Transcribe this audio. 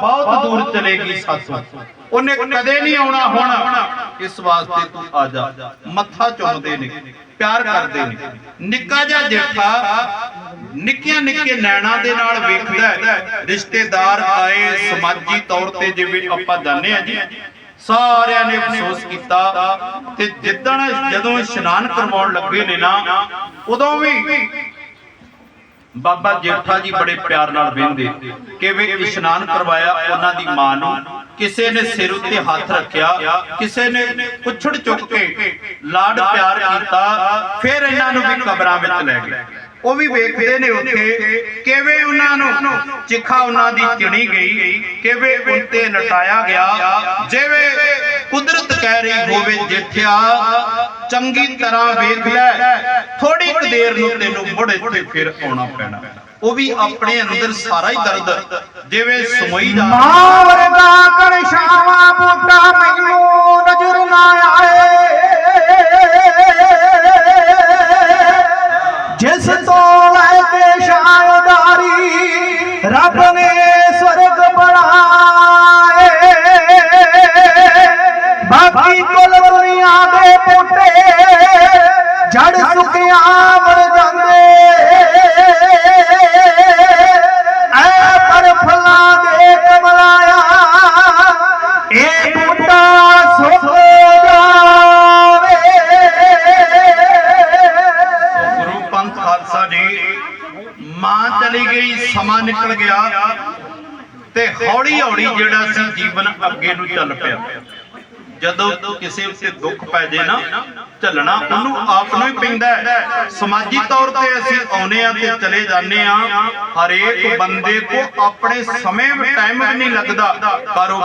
ਬਹੁਤ ਦੂਰ ਚਲੇਗੀ ਸਾਥੋਂ। ਉਹਨੇ ਕਦੇ ਨਹੀਂ ਆਉਣਾ ਹੁਣ ਇਸ ਵਾਸਤੇ ਤੂੰ ਆ ਜਾ। ਮੱਥਾ ਚੁੰਮਦੇ ਨੇ, ਪਿਆਰ ਕਰਦੇ ਨੇ। ਨਿੱਕਾ ਜਿਹਾ ਜੇਠਾ ਨਿੱਕੀਆਂ ਨਿੱਕੇ ਨੈਣਾ ਦੇ ਨਾਲ ਵੇਖਦਾ ਰਿਸ਼ਤੇਦਾਰ ਆਏ ਸਮਾਜੀ ਤੌਰ ਤੇ ਜਿਵੇਂ ਆਪਾਂ ਜਾਣਦੇ ਆ ਜੀ। ਸਾਰਿਆਂ ਨੇ ਅਫਸੋਸ ਕੀਤਾ ਤੇ ਜਿੱਦਣ ਜਦੋਂ ਇਸ਼ਨਾਨ ਕਰਵਾਉਣ ਲੱਗੇ ਨੇ ਨਾ, ਉਦੋਂ ਵੀ ਬਾਬਾ ਜੇਠਾ ਜੀ ਬੜੇ ਪਿਆਰ ਨਾਲ ਵੇਂਦੇ ਕਿਵੇਂ ਇਸ਼ਨਾਨ ਕਰਵਾਇਆ ਉਹਨਾਂ ਦੀ ਮਾਂ ਨੂੰ। ਕਿਸੇ ਨੇ ਸਿਰ ਉੱਤੇ ਹੱਥ ਰੱਖਿਆ, ਕਿਸੇ ਨੇ ਪੁੱਛੜ ਚੁੱਕ ਕੇ ਲਾਡ ਪਿਆਰ ਕੀਤਾ, ਫਿਰ ਇਹਨਾਂ ਨੂੰ ਵੀ ਕਬਰਾਂ ਵਿੱਚ ਲੈ ਗਏ। ਉਹ ਵੀ ਵੇਖਦੇ ਨੇ ਉੱਥੇ ਕਿਵੇਂ ਉਹਨਾਂ ਨੂੰ ਚਿਖਾ ਉਹਨਾਂ ਦੀ ਚਿਣੀ ਗਈ ਕਿਵੇਂ ਉੱਤੇ ਲਟਾਇਆ ਗਿਆ। ਜਿਵੇਂ ਕੁਦਰਤ ਕਹਿ ਰਹੀ ਹੋਵੇ, ਜੇਠਿਆ, ਚੰਗੀ ਤਰ੍ਹਾਂ ਵੇਖ ਲੈ ਦੇਰ ਨੂੰ ਤੈਨੂੰ ਮੁੜ ਇੱਥੇ ਫਿਰ ਆਉਣਾ ਪੈਣਾ। ਉਹ ਵੀ ਆਪਣੇ ਅੰਦਰ ਸਾਰਾ ਹੀ ਦਰਦ ਜਿਵੇਂ ਸਮੋਈ ਜਾ ਮਾਂ ਵਰਗਾ ਕਰ ਸ਼ਾਵਾ ਬੂਟਾ ਮੈਨੂੰ ਨਜ਼ਰ ਨਾ ਆਏ। ਜਿਸ ਤੋਂ ਲੈ ਕੇ ਸ਼ਾਨਦਾਰੀ ਰੱਬ ਨੇ ਸਵਰਗ ਬਣਾਏ। ਬਾਕੀ ਕੁੱਲ ਸੁੱਕਿਆ ਜਾਂਦੇ। ਐ ਪਰ ਫਲਾਂ ਦੇ ਕਮਲਾਇਆ, ਇਹ ਬੂਟਾ ਸੁੱਕ ਜਾਵੇ। ਗੁਰੂ ਪੰਥ ਖਾਲਸਾ ਜੀ, ਮਾਂ ਚਲੀ ਗਈ, ਸਮਾਂ ਨਿਕਲ ਗਿਆ ਤੇ ਹੌਲੀ ਹੌਲੀ ਜਿਹੜਾ ਸੀ ਜੀਵਨ ਅੱਗੇ ਨੂੰ ਚੱਲ ਪਿਆ। ਜਦੋਂ ਕਿਸੇ ਉੱਤੇ ਦੁੱਖ ਪੈ ਜੇ ਨਾ, ਝੱਲਣਾ ਉਹਨੂੰ ਆਪ ਨੂੰ ਹੀ ਪੈਂਦਾ ਹੈ। ਸਮਾਜੀ ਤੌਰ ਤੇ ਅਸੀਂ ਆਉਨੇ ਆ ਤੇ ਚਲੇ ਜਾਂਦੇ ਆ ਹਰੇਕ ਬੰਦੇ ਕੋ ਆਪਣੇ ਸਮੇਂ ਟਾਈਮ ਵੀ ਨਹੀਂ ਲੱਗਦਾ। ਕਾਰੋਬਾਰ